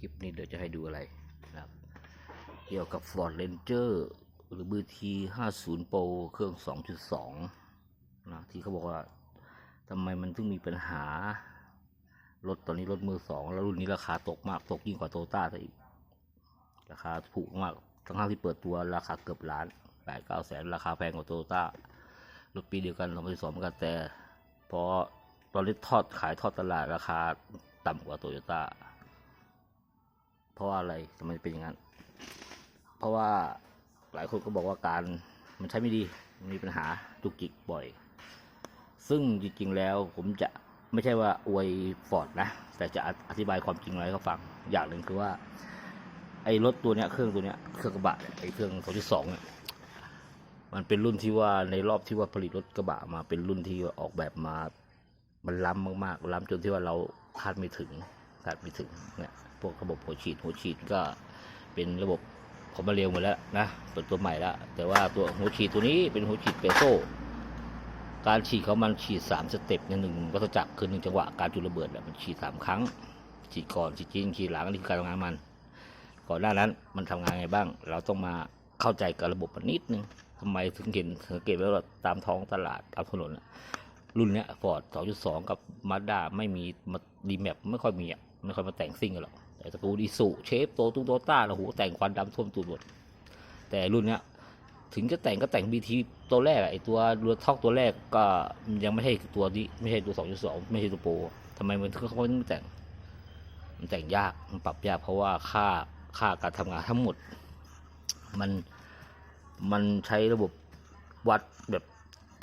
คลิปนี้เดี๋ยวจะให้ดูอะไรนะครับ เกี่ยวกับ Ford Ranger หรือ BT 50 Pro เครื่อง 2.2 นะที่เขาบอกว่าทำไมมันถึงมีปัญหา รถตอนนี้รถมือสองแล้วรุ่นนี้ราคาตกมากตกยิ่งกว่าโตโยต้าซะอีก ราคาถูกมากทั้งที่เปิดตัวราคาเกือบล้านแปดเก้าแสนราคาแพงกว่าโตโยต้ารถปีเดียวกันเราไม่สองเหมือนกันแต่พอตอนนี้ทอดขายทอดตลาดราคาต่ำกว่าโตโยต้า ราะว่าอะไรทำไมเป็นอย่างนั้น เพราะว่าหลายคนก็บอกว่าการมันใช้ไม่ดีมีปัญหาจุกจิกบ่อย ซึ่งจริงๆแล้วผมจะไม่ใช่ว่าอวยฟอร์ดนะ แต่จะอธิบายความจริงอะไรให้เขาฟัง อย่างหนึ่งคือว่าไอ้รถตัวเนี้ยเครื่องตัวเนี้ยเครื่องกระบะไอ้เครื่อง2.2เนี่ยมันเป็นรุ่นที่ว่าในรอบที่ว่าผลิตรถกระบะมาเป็นรุ่นที่ออกแบบมา มันล้ำมากๆล้ำจนที่ว่าเราคาดไม่ถึงคาดไม่ถึงเนี่ย พวกระบบหัวฉีดหัวฉีดก็เป็นระบบของมาเร็วหมดแล้วนะเปิดตัวใหม่แล้ว แต่ว่าตัวหัวฉีดตัวนี้เป็นหัวฉีดเปโซการฉีดเขามันฉีดสามสเต็ปในหนึ่งวัฏจักรคือหนึ่งจังหวะการจุดระเบิดแบบมันฉีดสามครั้ง ฉีดก่อนฉีดจริงฉีดหลังนี่คือการทำงานมัน ก่อนหน้านั้นมันทำงานไงบ้าง เราต้องมาเข้าใจกับระบบมันนิดนึงทำไมถึงเห็นสังเกตไว้ว่าตามท้องตลาดตามถนนรุ่นเนี้ยฟอร์ด2.2กับมาด้าไม่มีมาดีแมปไม่ค่อยมีอะไม่ค่อยมาแต่งซิ่งกันหรอก ต่ตระกูลอีสุเชฟโตตุ้งโตต้าโอ้โหแต่งควันดำท่วมตูดหมดแต่รุ่นเนี้ยถึงจะแต่งก็แต่งบีทีตัวแรกไอตัวเรือท็อกตัวแรกก็ยังไม่ใช่ตัวนี้ไม่ใช่ตัว2.2ไม่ใช่ตัวโปรทำไมมันถึงเขาไม่แต่ง มันแต่งยากมันปรับยากเพราะว่าค่าค่าการทำงานทั้งหมด มันมันใช้ระบบวัดแบบ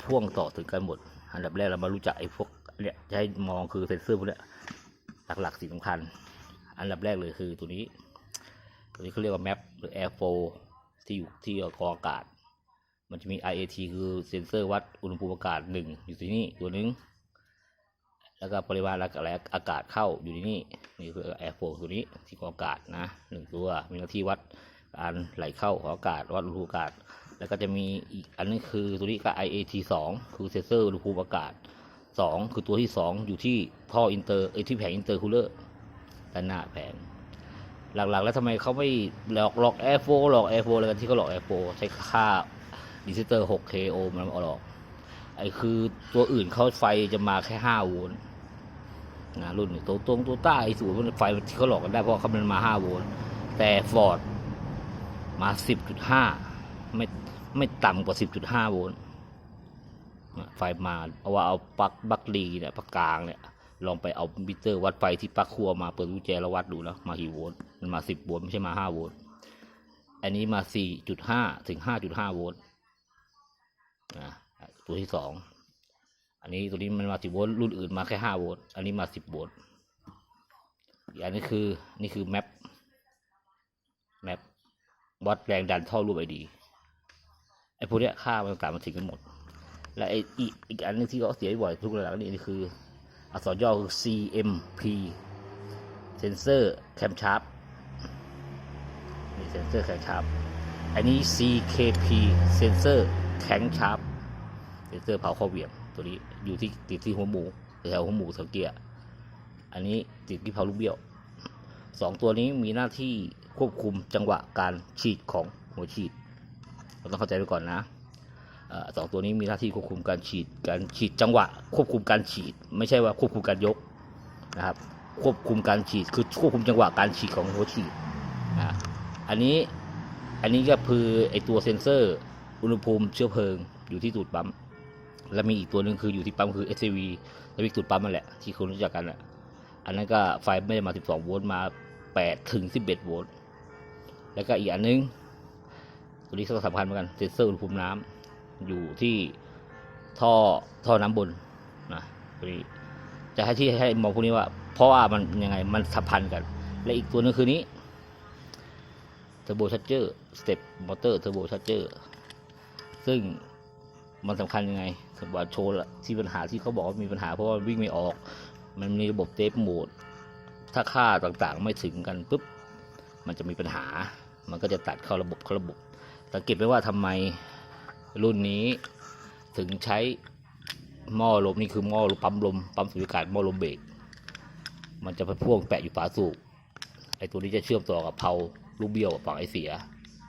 พ่วงต่อถึงกันหมด อันดับแรกเรามารู้จักไอ้พวกเนี่ยให้มองคือเซนเซอร์พวกเนี้ยหลักๆสิ่งสำคัญ อันดับแรกเลยคือตัวนี้ ตัวนี้เขาเรียกว่าแมปหรือ Air Flow ที่อยู่ที่กองอากาศ มันจะมี IAT คือเซนเซอร์วัดอุณหภูมิอากาศหนึ่งอยู่ที่นี่ตัวหนึง แล้วก็ปริมาณอะไรอากาศเข้าอยู่ที่นี่นี่คือ Air Flow ตัวนี้ที่กองอากาศนะหนึ่งตัวมีหน้าที่วัดการไหลเข้าของอากาศวัดอุณหภูมิอากาศ แล้วก็จะมีอีกอันนึงคือตัวนี้ก็ IAT 2 คือเซนเซอร์อุณหภูมิอากาศ 2 คือตัวที่ 2 อยู่ที่ท่ออินเตอร์ไอที่แผงอินเตอร์คูลเลอร์ ด้านหน้าแผงหลักๆ แล้วทำไมเขาไม่หลอกหลอกแอร์โฟหลอกแอร์โฟอะไรกันที่เขาหลอกแอร์โฟใช้ค่าดิจิเตอร์ 6K โอห์มมันเอาหลอกไอ้คือตัวอื่นเขาไฟจะมาแค่ 5 โวลต์นะรุ่นตัวตรงตัวใต้ไอ้สูตรมันไฟที่เขาหลอกกันได้เพราะเขามันมา 5 โวลต์แต่ฟอร์ดมา 10.5 ไม่ไม่ต่ำกว่า 10.5 โวลต์ไฟมาเอาว่าเอาปลั๊กบัคลีเนี่ยปลั๊กกลางเนี่ย ลองไปเอามิเตอร์วัดไฟที่ปลั๊กครัวมาเปิดกุญแจแล้ววัดดูนะมากี่โวลต์มันมาสิบโวลต์ไม่ใช่มาห้าโวลต์อันนี้มาสี่จุดห้าถึงห้าจุดห้าโวลต์นะตัวที่สองอันนี้ตัวนี้มันมาสิบโวลต์รุ่นอื่นมาแค่ห้าโวลต์อันนี้มาสิบโวลต์อันนี้คือนี่คือแมปแมปวัดแรงดันท่อรูปไอดีไอ้พวกเนี้ยค่ามันต่างมันถึงกันหมด และไออีกอีกอันนึงที่เขาเสียบ่อยทุกระดับนี่คือ อักษรย่อคือ CMP เซนเซอร์แคมชาร์ปนี่เซนเซอร์แคมชาร์ปอันนี้ CKP เซนเซอร์แข็งชาร์ปเซนเซอร์เผาข้อเหวี่ยงตัวนี้อยู่ที่ติดที่หัวหมูแถวหัวหมูสังเกียร์อันนี้ติดที่เผาลูกเบี้ยวสองตัวนี้มีหน้าที่ควบคุมจังหวะการฉีดของหัวฉีดเราต้องเข้าใจไว้ก่อนนะ สองตัวนี้มีหน้าที่ควบคุมการฉีดการฉีดจังหวะ ควบคุมการฉีด ไม่ใช่ว่าควบคุมการยกนะครับ ควบคุมการฉีดคือควบคุมจังหวะการฉีดของหัวฉีดนะอันนี้อันนี้ก็คือไอตัวเซ็นเซอร์อุณหภูมิเชื้อเพลิงอยู่ที่ตูดปั๊มแล้วมีอีกตัวหนึ่งคืออยู่ที่ปั๊มคือ SCV แล้วมีตูดปั๊มนั่นแหละที่คุณรู้จักกันแหละอันนั้นก็ไฟไม่ได้มา 12 โวลต์มา 8 ถึง 11 โวลต์แล้วก็อีกอันนึงตัวนี้ก็สำคัญเหมือนกันเซ็นเซอร์อุณหภูมิน้ำ อยู่ที่ท่อท่อน้ำบนนะตัวนี้จะให้ที่ให้มองพวกนี้ว่า เพราะว่ามันยังไงมันสัมพันธ์กัน และอีกตัวหนึงคือนี้เทอร์โบชาร์เจอร์สเต็ปมอเตอร์เทอร์โบชาร์เจอร์ซึ่งมันสำคัญยังไงสำหรับโชว์ละที่ปัญหาที่เขาบอกว่ามีปัญหาเพราะว่าวิ่งไม่ออก มันมีระบบเทปโหมด ถ้าค่าต่างๆไม่ถึงกันปุ๊บมันจะมีปัญหา มันก็จะตัดเข้าระบบเข้าระบบสังเกตไหมว่าทำไม รุ่นนี้ถึงใช้หม้อลมนี่คือหม้อปั๊มลมปั๊มสูบอากาศหม้อลมเบรกมันจะเป็นพ่วงแปะอยู่ฝาสูบไอตัวนี้จะเชื่อมต่อกับเพลาลูกเบี้ยวฝั่งไอเสีย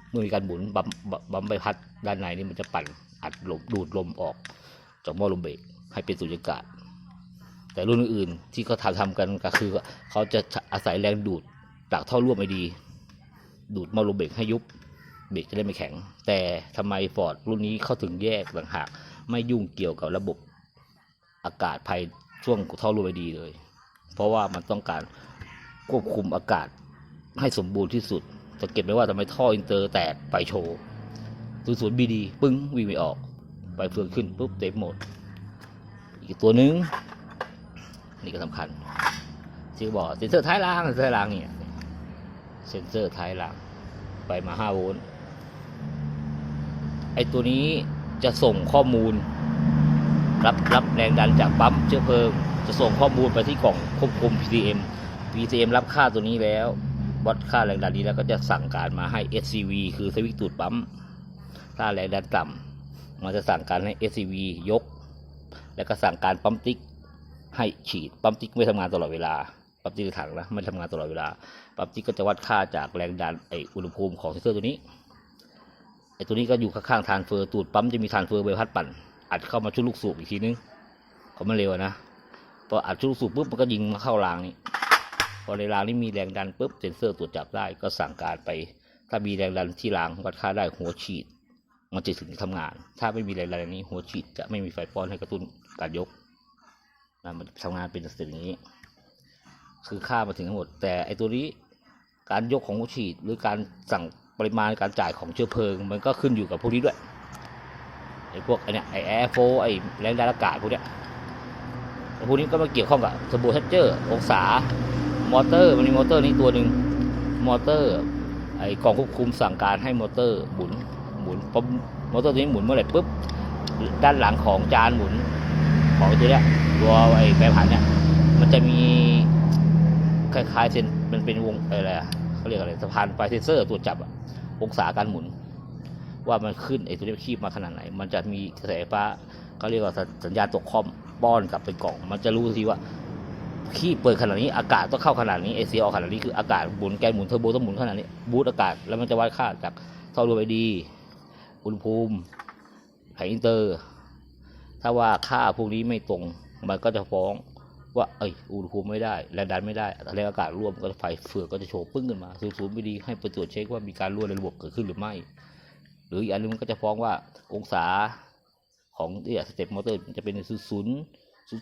เมื่อมีการหมุนบัมบัมใบพัดด้านในนี่มันจะปั่นอัดลมดูดลมออกจากหม้อลมเบรกให้เป็นสุญญากาศ แต่รุ่นอื่นที่เขาทำทำกันก็คือ เขาจะอาศัยแรงดูดจากท่อร่วมไอดี ดูดหม้อลมเบรกให้ยุบ เบรกจะได้ไม่แข็ง แต่ทำไมฟอร์ดรุ่นนี้เขาถึงแยกต่างหากไม่ยุ่งเกี่ยวกับระบบอากาศภายช่วงท่อร่วมไอดีเลย เพราะว่ามันต้องการควบคุมอากาศให้สมบูรณ์ที่สุดสังเกตไหมว่าทำไมท่ออินเตอร์แตกไปโชว์ศูนย์ศูนย์บีดีปึ้งวิ่งไม่ออก ไปเฟืองขึ้นปุ๊บเต็มหมด อีกตัวหนึง นี่ก็สำคัญที่บอกเซ็นเซอร์ท้ายรางเซ็นเซอร์ท้ายรางเนี่ยเซ็นเซอร์ท้ายรางไปมา5โวลต์ อตัวนี้จะส่งข้อมูล รับรับแรงดันจากปั๊มเชื้อเพลิง จะส่งข้อมูลไปที่กล่องควบคุม PCM PCM รับค่าตัวนี้แล้ววัดค่าแรงดันนี้แล้วก็จะสั่งการมาให้ SCV คือสวิตช์ตูดปั๊มถ้าแรงดันต่ำมันจะสั่งการให้ SCV ยก แล้วก็สั่งการปั๊มติ๊กให้ฉีดปั๊มติ๊กไม่ทำงานตลอดเวลาปั๊มติ๊กถังนะไม่ทำงานตลอดเวลาปั๊มติ๊กก็จะวัดค่าจากแรงดันไออุณหภูมิของเซนเซอร์ตัวนี้ ไอตัวนี้ก็อยู่ข้างๆทานเฟอร์ตูดปั๊มจะมีทานเฟอร์ใบพัดปั่น อัดเข้ามาชุดลูกสูบอีกทีนึงเขาไมันเร็วนะพออัดชุดลูกสูบปุ๊บมันก็ยิงมาเข้ารางนี้พอในรางนี้มีแรงดันปุ๊บเซนเซอร์ตรวจจับได้ก็สั่งการไป ถ้ามีแรงดันที่รางวัดค่าได้หัวฉีด มันจะถึงทำงาน ถ้าไม่มีแรงดันนี้ หัวฉีดจะไม่มีไฟป้อนให้กระตุ้นการยกนะมันทำงานเป็นสิ่งนี้ คือค่ามาถึงทั้งหมด แต่ไอตัวนี้การยกของหัวฉีดหรือการสั่ง ปริมาณการจ่ายของเชื้อเพลิง มันก็ขึ้นอยู่กับพวกนี้ด้วยไอ้พวกไอเนี้ยไอแอร์โฟไอแรงดันอากาศพวกเนี้ยไอพวกนี้ก็มาเกี่ยวข้องกับเทอร์โบชัเจอร์องศามอเตอร์มันมีมอเตอร์นี้ตัวหนึ่งมอเตอร์ไอกล่องควบคุมสั่งการให้มอเตอร์หมุนหมุนพอมอเตอร์ตัวนี้หมุนเมื่อไหร่ปุ๊บด้านหลังของจานหมุนของตัวเนี้ยตัวไอ้แปรผันเนี่ยมันจะมีคล้ายๆเซนมันเป็นวงอะไรอะ เขาเรียกอะไรสะพานไฟเซนเซอร์ตรวจจับอะองศาการหมุน ว่ามันขึ้นไอ้ตัวนี้คีบมาขนาดไหน มันจะมีกระแสไฟฟ้าเขาเรียกว่าสัญญาณตกคอมป้อนกลับไปกล่อง มันจะรู้ทีว่าคีบเปิดขนาดนี้อากาศต้องเข้าขนาดนี้ไอเสียออกขนาดนี้คืออากาศหมุนแกนหมุนเทอร์โบต้องหมุนขนาดนี้บูตอากาศแล้วมันจะวัดค่าจากท่อรวมไอดีอุณหภูมิไผอินเตอร์ ถ้าว่าค่าพวกนี้ไม่ตรงมันก็จะฟ้อง ว่าเอ้ยอุณหภูมิไม่ได้แรงดันไม่ได้แรงอากาศร่วมก็ไฟเฟือกก็จะโชว์ปึ้งขึ้นมาศูนย์ศูนย์ไม่ดีให้ไปตรวจเช็คว่ามีการรั่วในระบบเกิดขึ้นหรือไม่ หรืออีกอันนึงมันก็จะฟ้องว่าองศาของเนี่ยสเต็ปมอเตอร์มันจะเป็นศูนย์ศูนย์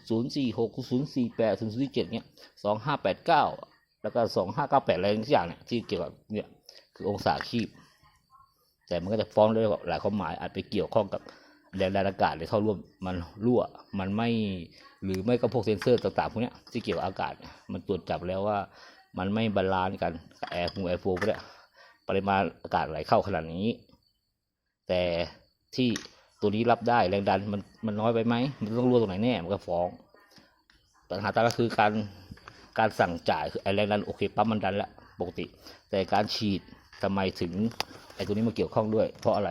ศูนย์สี่หกศูนย์สี่แปดศูนย์สี่เจ็ดเนี่ยสองห้าแปดเก้าแล้วก็สองห้าเก้าแปดอะไรทุกอย่างเนี่ยที่เกี่ยวกับเนี่ยคือองศาคีบ แต่มันก็จะฟ้องได้หลายความหมายอาจไปเกี่ยวข้องกับ แรงดันอากาศหรือเข้าร่วมมันรั่ว มันไม่หรือไม่ก็พวกเซนเซอร์ต่างๆพวกนี้ที่เกี่ยวกับอากาศ มันตรวจจับแล้วว่ามันไม่บาลานซ์กันแอร์ฟูแอร์โฟกเนี้ปริมาณอากาศไหลเข้าขนาดนี้ แต่ที่ตัวนี้รับได้แรงดันมันมันน้อยไปไหมมันต้องรั่วตรงไหนแน่มันก็ฟ้อง ปัญหาตามก็คือการการสั่งจ่ายคือแรงดันโอเคปั๊มมันดันละปกติ แต่การฉีดทำไมถึงไอตัวนี้มาเกี่ยวข้องด้วย เพราะอะไร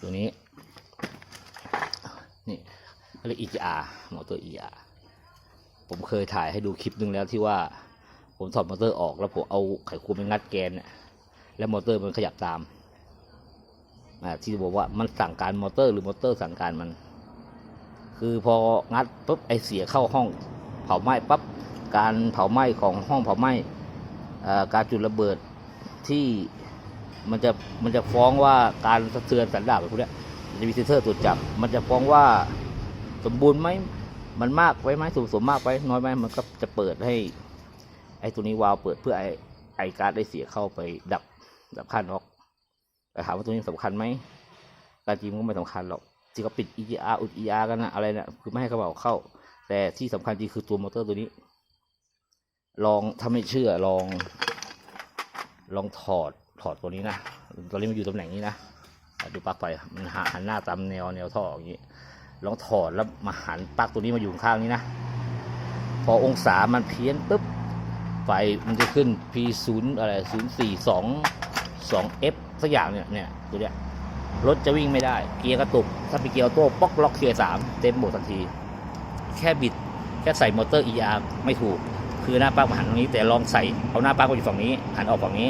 ตัวนี้ นี่เขาเรียก EGR มอเตอร์ ER ผมเคยถ่ายให้ดูคลิปหนึงแล้วที่ว่าผมถอดมอเตอร์ออกแล้วผมเอาไขควงไปงัดแกนเนี่ยแล้วมอเตอร์มันขยับตามที่บอกว่ามันสั่งการมอเตอร์หรือมอเตอร์สั่งการมัน คือพองัดปุ๊บไอเสียเข้าห้องเผาไหม้ปั๊บการเผาไหม้ของห้องเผาไหม้การจุดระเบิดที่มันจะมันจะฟ้องว่าการสะเทือนสันดาปอะไรพวกเนี้ย จะมีเซนเซอร์ตรวจจับ มันจะฟ้องว่าสมบูรณ์ไหมมันมากไว้ไหมสมสมมากไปน้อยไหมมันก็จะเปิดให้ไอ้ตัวนี้วาล์วเปิดเพื่อไอ้ไอการดได้เสียเข้าไปดับดับค่าน็อกแต่ถามว่าตัวนี้สำคัญไหมการจริงมันก็ไม่สำคัญหรอกที่เขาปิด EGR อุด ER กันนะอะไรนะคือไม่ให้เขาเอาเข้า แต่ที่สำคัญจริงคือตัวมอเตอร์ตัวนี้ ลองถ้าไม่เชื่อลอง ลองถอดถอดตัวนี้นะตอนนี้มันอยู่ตำแหน่งนี้นะ ดูปลั๊กไฟมันหันหน้าตามแนวแนวท่ออย่างนี้ลองถอดแล้วมาหันปลั๊กตัวนี้มาอยู่ข้างนี้นะ พอองศามันเพี้ยนปุ๊บไฟมันจะขึ้น P ศูนย์อะไรศูนย์สี่สองสอง F สักอย่างเนี่ยเนี่ยตัวเนี้ยรถจะวิ่งไม่ได้ เกียร์กระตุก ถ้าเป็นเกียร์ออโต้ป๊อกล็อกเกียร์สามเต็มโหมดทันที แค่บิดแค่ใส่มอเตอร์ ER ไม่ถูก คือหน้าปลั๊กมาหันตรงนี้ แต่ลองใส่เอาหน้าปลั๊กไปอยู่ฝั่งนี้หันออกฝั่งนี้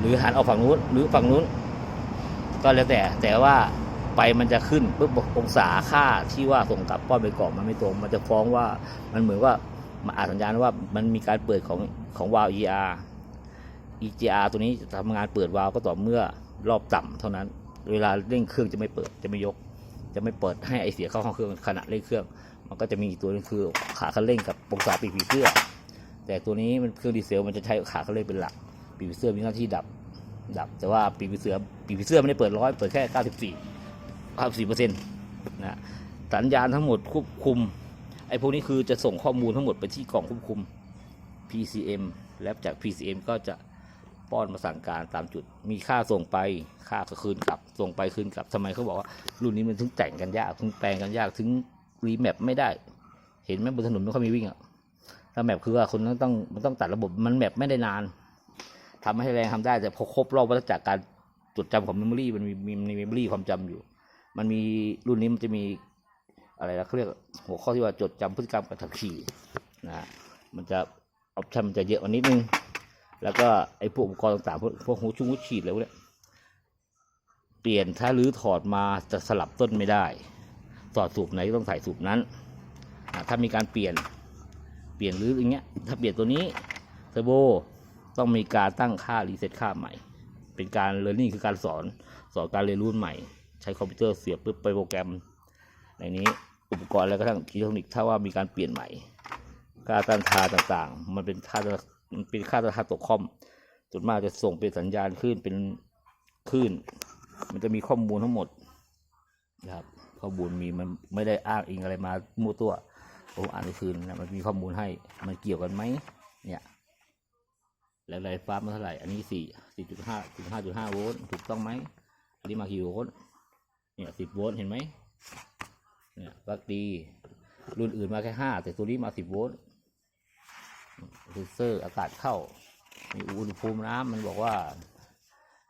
หรือหันออกฝั่งนู้นหรือฝั่งนู้น ก็แล้วแต่แต่ว่าไปมันจะขึ้นปุ๊บองศาค่าที่ว่าส่งกลับป้อนไปกรอบมันไม่ตรง มันจะฟ้องว่ามันเหมือนว่ามาอ่านสัญญาณว่ามันมีการเปิดของของวาล์ว ER EGR ตัวนี้จะทำงานเปิดวาล์วก็ต่อเมื่อรอบต่ำเท่านั้น เวลาเร่งเครื่องจะไม่เปิดจะไม่ยก จะไม่เปิดให้ไอเสียเข้าห้องเครื่องขณะเร่งเครื่อง มันก็จะมีอีกตัวนึงคือขาคันเร่งกับองศาปีกผีเสื้อแต่ตัวนี้มันเครื่องดีเซลมันจะใช้ขาคันเร่งเป็นหลักปีกผีเสื้อมีหน้าที่ดับ ดับ แต่ว่าปีกผีเสือปีกผีเสื้อไม่ได้เปิดร้อยเปิดแค่ 94 94เปอร์เซ็นต์นะสัญญาณทั้งหมดควบคุมไอ้พวกนี้คือจะส่งข้อมูลทั้งหมดไปที่กล่องควบคุม PCM แล้วจาก PCM ก็จะป้อนมาสั่งการตามจุด มีค่าส่งไป ค่าก็คืนกลับ ส่งไปคืนกลับทำไมเขาบอกว่า รุ่นนี้มันถึงแต่งกันยาก ถึงแปลงกันยาก ถึงรีแมปไม่ได้ เห็นไหมบนถนนไม่ค่อยมีวิ่งอะถ้าแมปคือว่าคนต้องต้องมันต้องตัดระบบ มันแมปไม่ได้นาน ทำให้แรงทำได้แต่พอครบรอบวัฏจักรการจดจำของเมมโมรีมันมีมีมีเมมโมรีความจำอยู่ มันมีรุ่นนี้มันจะมีอะไรนะเขาเรียกหัวข้อที่ว่าจดจำพฤติกรรมการขับขี่นะมันจะออปชั่นมันจะเยอะกว่านิดนึง แล้วก็ไอ้พวกอุปกรณ์ต่างๆพวกพวกหูชุ่งหูฉีดอะไรพวกเนี้ยเปลี่ยนถ้ารื้อถอดมาจะสลับต้นไม่ได้ถอดสูบไหนต้องใส่สูบนั้น ถ้ามีการเปลี่ยนเปลี่ยนหรืออย่างเงี้ย ถ้าเปลี่ยนตัวนี้เทอร์โบ ต้องมีการตั้งค่ารีเซ็ตค่าใหม่ เป็นการเรียนรู้คือการสอนสอนการเรียนรู้ใหม่ ใช้คอมพิวเตอร์เสียบปุ๊บไปโปรแกรม ในนี้อุปกรณ์อะไรก็ทั้งอิเล็กทรอนิกส์ถ้าว่ามีการเปลี่ยนใหม่ค่าต้านทาต่างๆ มันเป็นค่ามันเป็นค่าต้านทานตกคอมส่วนมากจะส่งเป็นสัญญาณคลื่นเป็นคลื่น มันจะมีข้อมูลทั้งหมดนะครับข้อมูลมีมันไม่ได้อ้างอิงอะไรมามั่วตัวผมอ่านในคืนนะมันมีข้อมูลให้มันเกี่ยวกันไหมเนี่ย แล้วไฟฟ้ามันเท่าไหร่ อันนี้สี่สี่จุดห้าจุดห้าจุดห้าโวลต์ถูกต้องไหมอันนี้มากี่โวลต์เนี่ยสิบโวลต์เห็นไหมเนี่ยปลั๊กดีรุ่นอื่นมาแค่ห้าแต่ตัวนี้มาสิบโวลต์เซนเซอร์อากาศเข้า มีอุณหภูมิน้ำมันบอกว่า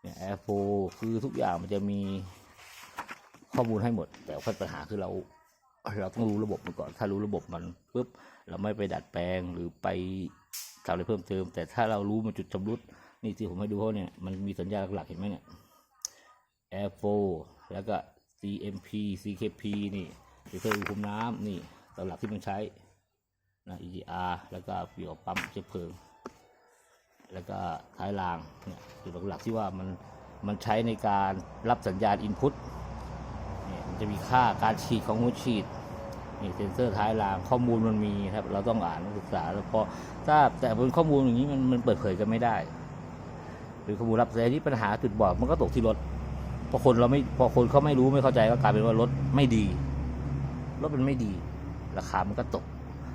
เนี่ยแอร์โฟคือทุกอย่างมันจะมีข้อมูลให้หมด แต่ปัญหาคือเรา เราต้องรู้ระบบมันก่อน ถ้ารู้ระบบมันปุ๊บเราไม่ไปดัดแปลงหรือไป ทำอะไรเพิ่มเติม แต่ถ้าเรารู้มันจุดชำรุดนี่ที่ผมให้ดูเขาเนี่ยมันมีสัญญาณหลักๆเห็นไหมเนี่ย Air f o แล้วก็ CMP CKP นี่เซ็นเซอร์อุณหภูมิน้ำนี่ตัวหลักที่มันใช้นะ EGR แล้วก็เกี่ยวปั๊มเชื้อเพลิง แล้วก็ท้ายรางเนี่ยจุดหลักๆที่ว่ามันมันใช้ในการรับสัญญาณอินพุตเนี่ยมันจะมีค่าการฉีดของหัวฉีด นี่เซนเซอร์ท้ายรางข้อมูลมันมีครับ เราต้องอ่านศึกษาแล้วพอถ้าแต่เป็นข้อมูลอย่างนี้มันมันเปิดเผยกันไม่ได้เป็นข้อมูลรับแต่ที่ปัญหาจุดบอดมันก็ตกที่รถพอคนเราไม่พอคนเขาไม่รู้ไม่เข้าใจก็กลายเป็นว่ารถไม่ดี รถมันไม่ดี ราคามันก็ตก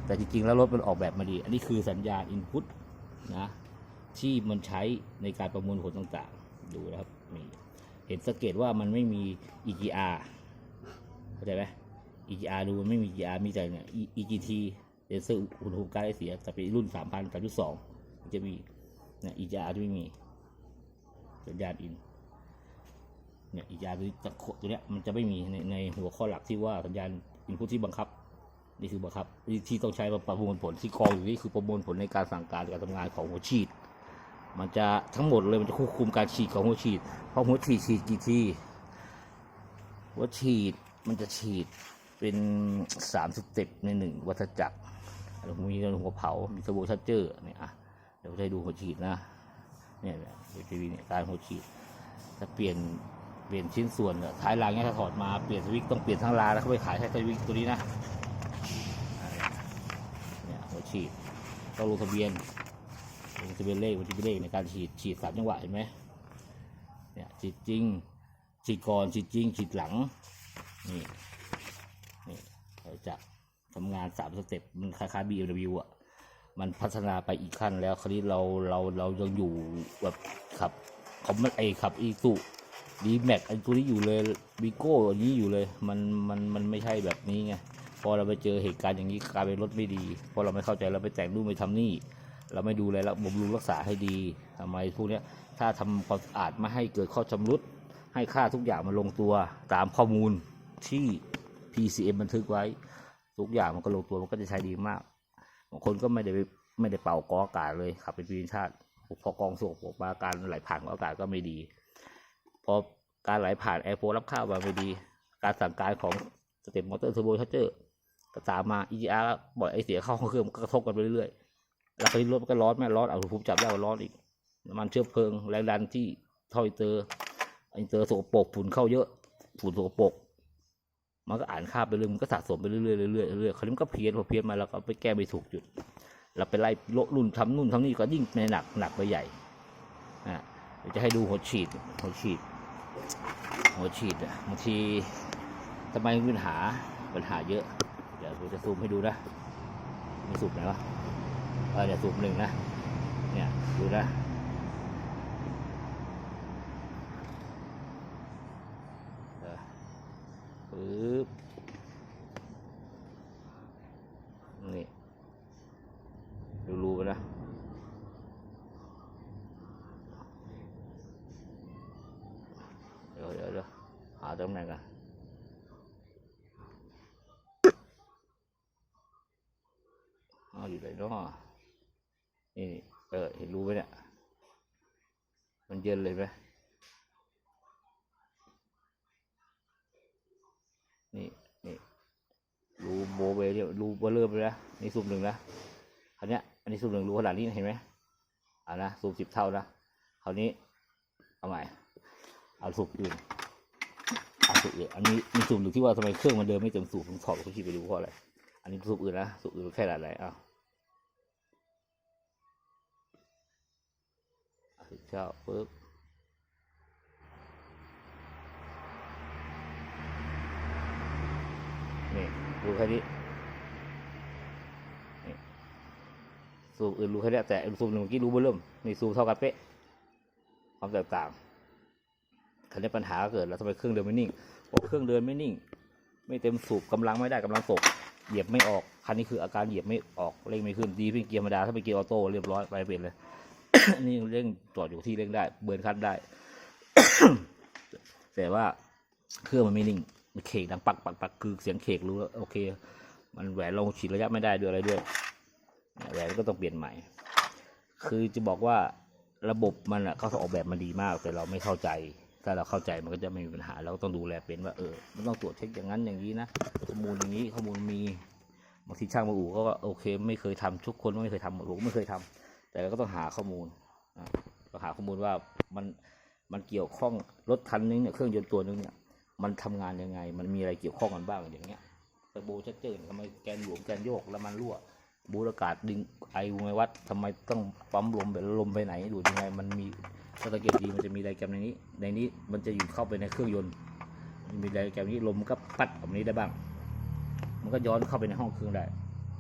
แต่จริงๆแล้วรถมันออกแบบมาดี อันนี้คือสัญญาณอินพุตนะที่มันใช้ในการประมวลผลต่างๆ ดูนะครับนี่เห็นสังเกตว่ามันไม่มี EGR เข้าใจไหม EGR ดูมันไม่มี EGR มีแต่เนี่ย EGT เซนเซอร์อุณหภูมิการไอเสียแต่เป็นรุ่น 3,000 3.2จะมีเนี่ย EGR ที่ไม่มีสัญญาณอินเนี่ย EGR ตัวนี้จะตัวเนี้ยมันจะไม่มีในในหัวข้อหลักที่ว่าสัญญาณอินพุตที่บังคับนี่คือบังคับที่ต้องใช้ประมวลผลที่กองอยู่นี่คือประมวลผลในการสั่งการการทำงานของหัวฉีด มันจะทั้งหมดเลยมันจะควบคุมการฉีดของหัวฉีดเพราะหัวฉีดฉีดกี่ทีหัวฉีดมันจะฉีด เป็นสามสเต็ปในหนึ่งวัฏจักรมีหัวเผา มีเทอร์โบชาร์เจอร์เนี่ยอะเดี๋ยวจะให้ดูหัวฉีดนะเนี่ยเดี๋ยวทีวีเนี่ยการหัวฉีดจะเปลี่ยนเปลี่ยนชิ้นส่วนท้ายรางเนี่ยถ้าถอดมาเปลี่ยนสวิตต้องเปลี่ยนทั้งรางแล้วเขาไปขายแค่สวิตตัวนี้นะเนี่ยหัวฉีดต้องลงทะเบียนลงทะเบียนเลขบัญชีเลขในการฉีดฉีดสามจังหวะเห็นไหมเนี่ยฉีดจริงฉีดก่อนฉีดจริงฉีดหลังนี่าจะทำงานสามสเต็ปมันคล้ายๆ BMW อะ มันพัฒนาไปอีกขั้นแล้วคราวนี้เราเราเรายังอยู่แบบขับเขาไม่ไอขับอีสุดีแม็กไอตัวนี้อยู่เลยบีโก้อย่างนี้อยู่เลย มันมันมันไม่ใช่แบบนี้ไงพอเราไปเจอเหตุการณ์อย่างนี้กลายเป็นรถไม่ดีเพราะเราไม่เข้าใจเราไปแต่งนู่นไปทำนี่ เราไม่ดูแลแล้วบำรุงรักษาให้ดีทำไมพวกเนี้ยถ้าทำความสะอาดไม่ให้เกิดข้อชำรุด ให้ค่าทุกอย่างมันลงตัวตามข้อมูลที่ PCM บันทึกไว้ ทุกอย่างมันก็ลงตัวมันก็จะใช้ดีมากบางคนก็ไม่ได้ไม่ได้เป่ากองอากาศเลยขับเป็นปีนชาติพอกองสกปรกมาการไหลผ่านของอากาศก็ไม่ดี พอการไหลผ่านแอร์โฟรับเข้ามาไม่ดี การสั่งการของสเต็ปมอเตอร์เทอร์โบชาร์เจอร์ก็ตามมา EGR ก็ปล่อยไอเสียเข้าเครื่องมันก็กระทบกันไปเรื่อยๆแล้วคราวนี้รถมันก็ร้อนแม่ร้อนเอาภูมิจับได้ว่าร้อนอีกน้ำมันเชื้อเพลิงแรงดันที่ท่ออินเตอร์อินเตอร์สกปรกฝุ่นเข้าเยอะฝุ่นสกปรก มันก็อ่านค่าไปเรื่อยมันก็สะสมไปเรื่อยๆเรื่อยๆเรื่อยๆคราวนี้มันก็เพี้ยนพอเพี้ยนมาแล้วก็ไปแก้ไม่ถูกจุด เราไปไล่โละรุ่นทำนู่นทำนี่ก็ยิ่งในหนักหนักไปใหญ่อะจะให้ดูหัวฉีดหัวฉีดหัวฉีดอะบางทีทำไมมีปัญหาปัญหาเยอะ เดี๋ยวผมจะซูมให้ดูนะมีซูมไหนวะเออเดี๋ยวซูมหนึ่งนะเนี่ยดูนะเออปึ๊บนี่ ดูรูไปนะ เดี๋ยวเดี๋ยวเดี๋ยวหาตำแหน่งกันเอาอยู่ไหนเนาะนี่เออเห็นรูไหมเนี่ย มันเย็นเลยไหมนี่นี่รูโบเบเนี่ยรูเบลเลอร์ไปแล้วนี่ซูมหนึ่งนะคราวเนี้ยอันนี้ซูมหนึ่งรูขนาดนี้เห็นไหมอ่านะซูมสิบเท่านะคราวนี้เอาใหม่เอาสูบอื่นเอาสูบอื่นอันนี้มีสูบหนึ่งที่ว่าทำไมเครื่องมันเดินไม่เต็มสูบผมถอดเขาชี้ไปดูเพราะอะไรอันนี้สูบอื่นนะสูบอื่นแค่ไหนอ้าว อะสิบเช้าปึ๊บนี่ดูแค่นี้นี่สูบอื่นรู้แค่นี้แต่สูบหนึ่งเมื่อกี้รู้เบอร์เริ่มนี่สูบเท่ากันเป๊ะความแตกต่างคันนี้ปัญหาเกิดแล้วทำไมเครื่องเดินไม่นิ่งพอเครื่องเดินไม่นิ่ง ไม่เต็มสูบกำลังไม่ได้กำลังตกเหยียบไม่ออกคันนี้คืออาการเหยียบไม่ออกเร่งไม่ขึ้นดีเป็นเกียร์ธรรมดาถ้าเป็นเกียร์ออโต้เรียบร้อยไปเป็นเลย นนี้เร่งจอดอยู่ที่เร่งได้ เบิร์นคันได้ แต่ว่าเครื่องมันไม่นิ่งมันเคกดังปักปักปักคือเสียงเคกรู้แล้วโอเค มันแหวนลงฉีดระยะไม่ได้ด้วยอะไรด้วยแหวนก็ต้องเปลี่ยนใหม่ คือจะบอกว่าระบบมันอะเขาออกแบบมาดีมาก แต่เราไม่เข้าใจ ถ้าเราเข้าใจมันก็จะไม่มีปัญหา เราก็ต้องดูแลเป็นว่าเออมันต้องตรวจเช็คอย่างนั้นอย่างนี้นะข้อมูลอย่างนี้ข้อมูลมีบางทีช่างมาอู่ก็โอเค ไม่เคยทำทุกคนไม่เคยทำผมก็ไม่เคยทำ แต่เราก็ต้องหาข้อมูลอะก็หาข้อมูลว่ามันมันเกี่ยวข้องรถคันนึงเนี่ยเครื่องยนต์ตัวนึงเนี่ยมันทำงานยังไง มันมีอะไรเกี่ยวข้องกันบ้างอย่างเงี้ยเทอร์โบชัดเจนทำไมแกนหลวมแกนโยกแล้วมันรั่วบูรากาศดึงไอวงไอวัดทำไมต้องปั๊มลมไปลมไปไหนดูยังไงมันมีถ้าสังเกตดีมันจะมีไดแกรมในนี้ ในนี้มันจะอยู่เข้าไปในเครื่องยนต์ มีไดแกรมนี้ลมมันก็ปัดออกมานี้ได้บ้าง มันก็ย้อนเข้าไปในห้องเครื่องได้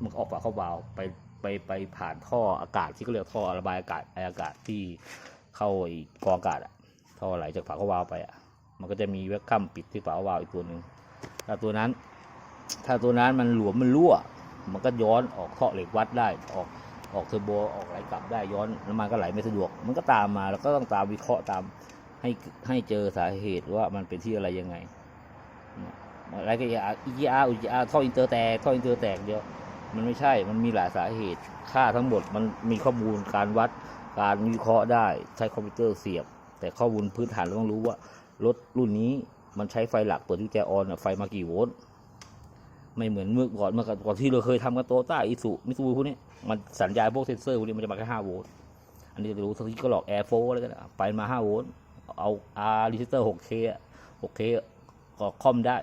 มันออกฝาเข้าวาล์วไป ไปไปผ่านท่ออากาศที่เขาเรียกท่อระบายอากาศไออากาศที่เข้าไอกรออากาศอะท่อไหลจากฝาเขาวาล์วไปอะมันก็จะมีเวกกัมปิดที่ฝาเขาวาล์วอีกตัวหนึ่งถ้าตัวนั้น ถ้าตัวนั้นมันหลวมมันรั่ว มันก็ย้อนออกท่อเหล็กวัดได้ออกออกเทอร์โบออกไหลกลับได้ย้อนน้ำมันก็ไหลไม่สะดวก มันก็ตามมาแล้วก็ต้องตามวิเคราะห์ตามให้ให้เจอสาเหตุว่ามันเป็นที่อะไรยังไงอะไรก็อาอีอาร์อุจอาร์ท่ออินเตอร์แตกท่ออินเตอร์แตกเดียว มันไม่ใช่ มันมีหลายสาเหตุ ค่าทั้งหมดมันมีข้อมูลการวัด การวิเคราะห์ได้ ใช้คอมพิวเตอร์เสียบ แต่ข้อมูลพื้นฐานเราต้องรู้ว่ารถรุ่นนี้มันใช้ไฟหลักเปิดที่แจออนอะไฟมากี่โวลต์ ไม่เหมือนเมื่อก่อนเมื่อก่อนที่เราเคยทำกันโตต้าอิสุมิซูพวกนี้มันสัญญาณพวกเซนเซอร์พวกนี้มันจะมาแค่ห้าโวลต์ อันนี้จะรู้สักทีก็หลอกแอร์โฟอะไรกันอะไปมาห้าโวลต์ เอาอาร์รีเซเตอร์หกเคหกเคก็คอมได้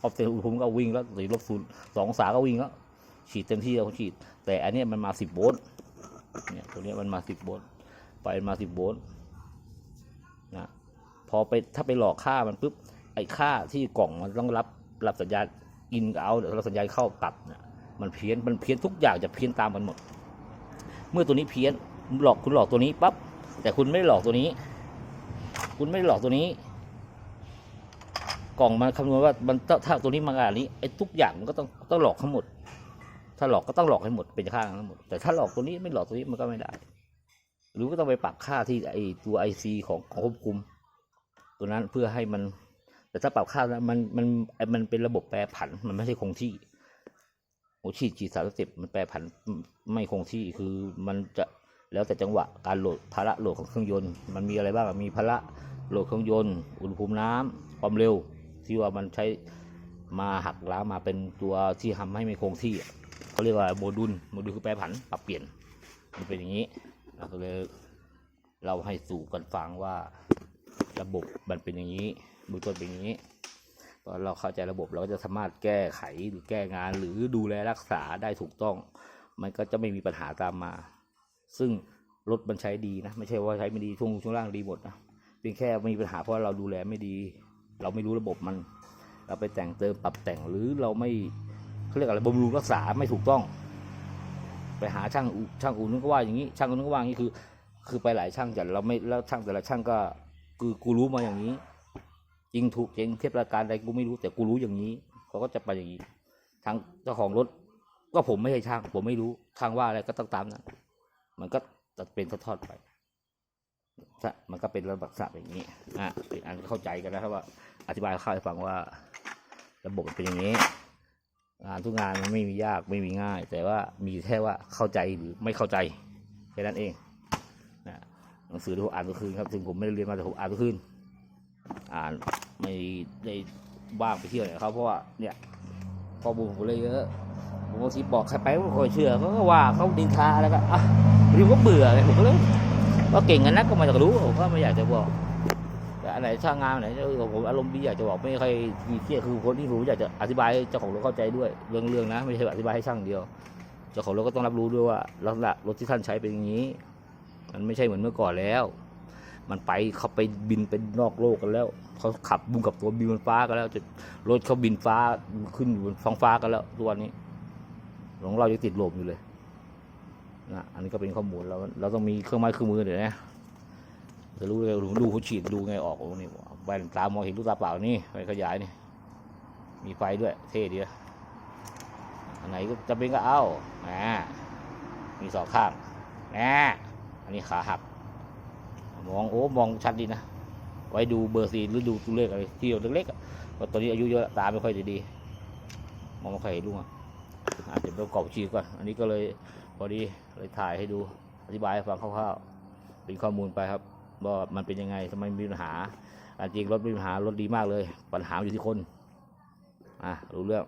คอมเต็มอุณหภูมิก็วิ่งแล้วสีลบศูนย์สององศาก็วิ่งแล้ว ฉีดเต็มที่แล้วฉีด แต่อันนี้มันมาสิบโวลต์เนี่ยตัวนี้มันมาสิบโวลต์ไปมาสิบโวลต์นะพอไปถ้าไปหลอกค่ามันปุ๊บไอ้ค่าที่กล่องมันต้องรับรับสัญญาณอินกับเอารับสัญญาณเข้ากลับเนี่ยมันเพี้ยนมันเพี้ยนทุกอย่างจะเพี้ยนตามกันหมด เมื่อตัวนี้เพี้ยนหลอกคุณหลอกตัวนี้ปั๊บแต่คุณไม่ได้หลอกตัวนี้ คุณไม่ได้หลอกตัวนี้ กล่องมันคำนวณว่ามันถ้าถ้าตัวนี้มาขนาดนี้ไอ้ทุกอย่างมันก็ต้องต้องหลอกทั้งหมด ถ้าหลอกก็ต้องหลอกให้หมดเป็นค่าทั้งหมด แต่ถ้าหลอกตัวนี้ไม่หลอกตัวนี้มันก็ไม่ได้ หรือก็ต้องไปปรับค่าที่ไอตัวไอซีของของควบคุม ตัวนั้นเพื่อให้มัน แต่ถ้าปรับค่าแล้วมันมันมันเป็นระบบแปรผันมันไม่ใช่คงที่หัวฉีดฉีดสารเสพติดมันแปรผันไม่คงที่คือมันจะแล้วแต่จังหวะการโหลดภาระโหลดของเครื่องยนต์มันมีอะไรบ้างมีภาระโหลดเครื่องยนต์ อุณหภูมิน้ำความเร็ว ที่ว่ามันใช้มาหักล้างมาเป็นตัวที่ทำให้ไม่คงที่ เขาเรียกว่าโมดูลโมดูลคือแปรผันปรับเปลี่ยนมันเป็นอย่างนี้เราก็เลยเราให้สู่กันฟังว่าระบบมันเป็นอย่างนี้เบื้องต้นเป็นอย่างนี้พอเราเข้าใจระบบเราก็จะสามารถแก้ไขหรือแก้งาน หรือดูแลรักษาได้ถูกต้อง มันก็จะไม่มีปัญหาตามมา ซึ่งรถมันใช้ดีนะ ไม่ใช่ว่าใช้ไม่ดีช่วงช่วงล่างดีหมดนะเพียงแค่มีปัญหาเพราะเราดูแลไม่ดี เราไม่รู้ระบบมัน เราไปแต่งเติมปรับแต่งหรือเราไม่ เขาเรียกอะไรบำรุงรักษาไม่ถูกต้อง ไปหาช่างอูช่างอูนึงก็ว่าอย่างนี้ ช่างอูนึงก็ว่าอย่างนี้คือ คือไปหลายช่างแต่เราไม่แล้วช่างแต่ละช่างก็คือกูรู้มาอย่างนี้ จริงถูกจริงเทียบราการใดกูไม่รู้ แต่กูรู้อย่างนี้เขาก็จะไปอย่างนี้ ทางเจ้าของรถ ก็ผมไม่ใช่ช่าง ผมไม่รู้ช่างว่าอะไรก็ต้องตามนั้นมันก็จะเป็นทอดๆไปมันก็เป็นระบบสับอย่างนี้อะเป็นอันเข้าใจกันนะครับว่า อธิบายเข้าให้ฟังว่า ระบบเป็นอย่างนี้ งานทุกงานมันไม่มียากไม่มีง่าย แต่ว่ามีแค่ว่าเข้าใจหรือไม่เข้าใจแค่นั้นเองนะหนังสือที่ผมอ่านทุกคืนครับถึงผมไม่ได้เรียนมาแต่ผมอ่านทุกคืนอ่านไม่ได้ว่างไปเที่ยวไหนเขาเพราะว่าเนี่ยข้อมูลผมเลยเยอะผมบางทีบอกใครไปไม่ค่อยเชื่อเขาก็ว่าเขาดินทาแล้วก็อะทีผมก็เบื่อไงผมก็เลยว่าเก่งกันนักก็มาจากรู้ผมก็ไม่อยากจะบอก ไหนช่างงานอันไหนออผมอารมณ์ดีอยากจะบอกไม่ค่อยมีเครียดคือคนที่ผมอยากจะอธิบายให้เจ้าของรถเข้าใจด้วย เรื่องเรื่องนะไม่ใช่อธิบายให้ช่างเดียวเจ้าของรถก็ต้องรับรู้ด้วยว่าลักษณะรถที่ท่านใช้เป็นอย่างนี้ มันไม่ใช่เหมือนเมื่อก่อนแล้ว มันไปเขาไปบินเป็นอกโลกกันแล้วเขาขับบุงกับตัวบินบนฟ้ากันแล้วจะรถเขาบินฟ้าขึ้นอยู่บนท้องฟ้ากันแล้วทุกวันนี้ของเรายังติดลมอยู่เลยนะอันนี้ก็เป็นข้อมูลเราเราต้องมีเครื่องไม้เครื่องมือเดี๋ยวนะ จะรู้เลยดูเขาฉีดดูไงออกโอ้นี่แว่นตามองเห็นลูกตาเปล่านี่ไฟขยายนี่มีไฟด้วย เท่ดีอันไหนก็จะเป็นก็เอาแหมมีสองข้างแหมอันนี้ขาหัก มองโอ้มองชัดดีนะ ไว้ดูเบอร์ซีหรือดูตัวเลขอะไรที่เล็กๆอะเพราะตอนนี้อายุเยอะตาไม่ค่อยจะดีมองไม่ค่อยเห็นลุงอะอาจจะต้องกรอบชีก่อน อันนี้ก็เลยพอดีเลยถ่ายให้ดูอธิบายให้ฟังคร่าวๆเป็นข้อมูลไปครับ ว่ามันเป็นยังไงทำไมมีปัญหาจริงรถมีปัญหารถดีมากเลย ปัญหาอยู่ที่คน อะรู้เรื่อง